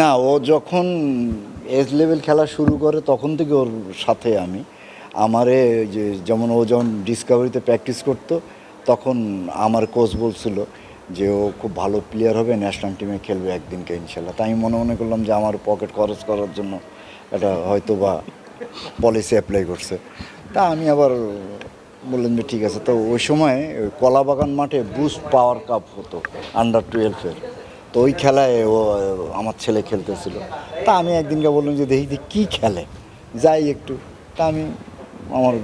না, ও যখন age level খেলা শুরু করে, তখন থেকে ওর সাথে আমি। আমারে যে যেমন ও যখন ডিসকাভারিতে প্র্যাকটিস করতো, তখন আমার কোচ বলছিল যে, ও খুব ভালো প্লেয়ার হবে ন্যাশনাল টিমে খেলবে একদিনকে ইনশাল্লাহ। তাই আমি মনে মনে করলাম যে, আমার পকেট খরচ করার জন্য এটা হয়তো বা পলিসি অ্যাপ্লাই করছে। তা আমি আবার বললাম যে, ঠিক আছে। তো ওই সময় কলাবাগান মাঠে বুস্ট পাওয়ার কাপ হতো আন্ডার টুয়েলভের তো ওই খেলায় ও, আমার ছেলে খেলতেছিল। তা আমি একদিনকে বললাম যে, দেখি কী খেলে? যাই একটু। তা আমি, আমার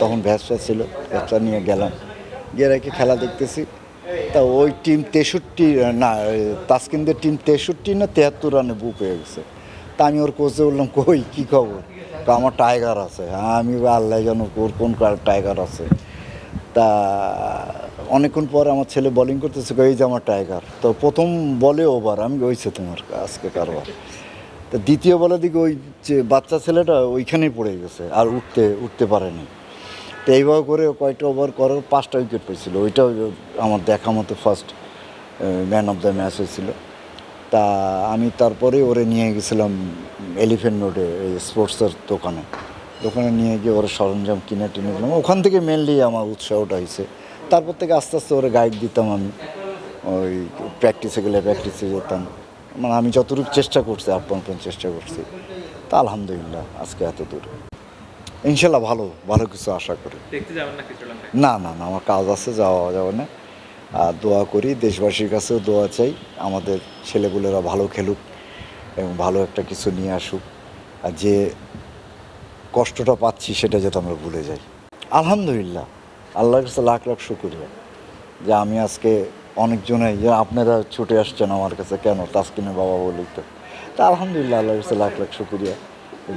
তখন ভ্যাসটা ছিল ভ্যাসটা নিয়ে গেলাম। গিয়ে রেখে খেলা দেখতেছি। তা ওই টিম তেষট্টি, না তাসকিনদের টিম তেষট্টি না তেহাত্তর রানে বুক হয়ে গেছে। তা আমি ওর কোচে বললাম, কই, কী খবর? তো আমার টাইগার আছে। হ্যাঁ আমি আল্লাহ জানো ওর কোন টাইগার আছে। তা অনেকক্ষণ পর আমার ছেলে বোলিং করতেছে এই যে আমার টাইগার তো প্রথম বলে ওভার, আমি ওইছে তোমার আজকে কারবার। তো দ্বিতীয় বলে দিকে ওই যে বাচ্চা ছেলেটা ওইখানেই পড়ে গেছে, আর উঠতে উঠতে পারেনি তো এইভাবে করে কয়েকটা ওভার করার পাঁচটা উইকেট পেয়েছিল ওইটাও আমার দেখা মতো first man of the match হয়েছিল। তা আমি তারপরে ওরে নিয়ে গেছিলাম এলিফেন্ট রোডে এই স্পোর্টসের দোকানে। দোকানে নিয়ে গিয়ে ওরা সরঞ্জাম কিনে টিনে দিলাম। ওখান থেকে মেনলি আমার উৎসাহটা হয়েছে। তারপর থেকে আস্তে আস্তে ওরে গাইড দিতাম আমি। ওই প্র্যাকটিসে গেলে প্র্যাকটিসে যেতাম। মানে আমি যতটুকু চেষ্টা করছি আপ্রাণ চেষ্টা করছি তা আলহামদুলিল্লাহ আজকে এত দূর। ইনশাল্লাহ ভালো ভালো কিছু আশা করি। না না না না আমার কাজ আছে যাওয়া যাবে না। আর দোয়া করি দেশবাসীর কাছেও দোয়া চাই। আমাদের ছেলেগুলোরা ভালো খেলুক এবং ভালো একটা কিছু নিয়ে আসুক। আর যে কষ্টটা পাচ্ছি সেটা যাতে আমরা ভুলে যাই। আলহামদুলিল্লাহ, আল্লাহর কাছে লাখ লাখ শুক্রিয়া যে আমি আজকে অনেকজনে যে আপনারা ছুটে আসছেন আমার কাছে, কেন তাসকিনের বাবা বলি তো তা আলহামদুলিল্লাহ, আল্লাহর কাছে লাখ লাখ শুক্রিয়া।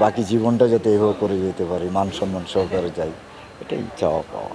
বাকি জীবনটা যাতে এভাবে করে যেতে পারি, মান সম্মান সহকারে যাই, এটাই চাওয়া পাওয়া।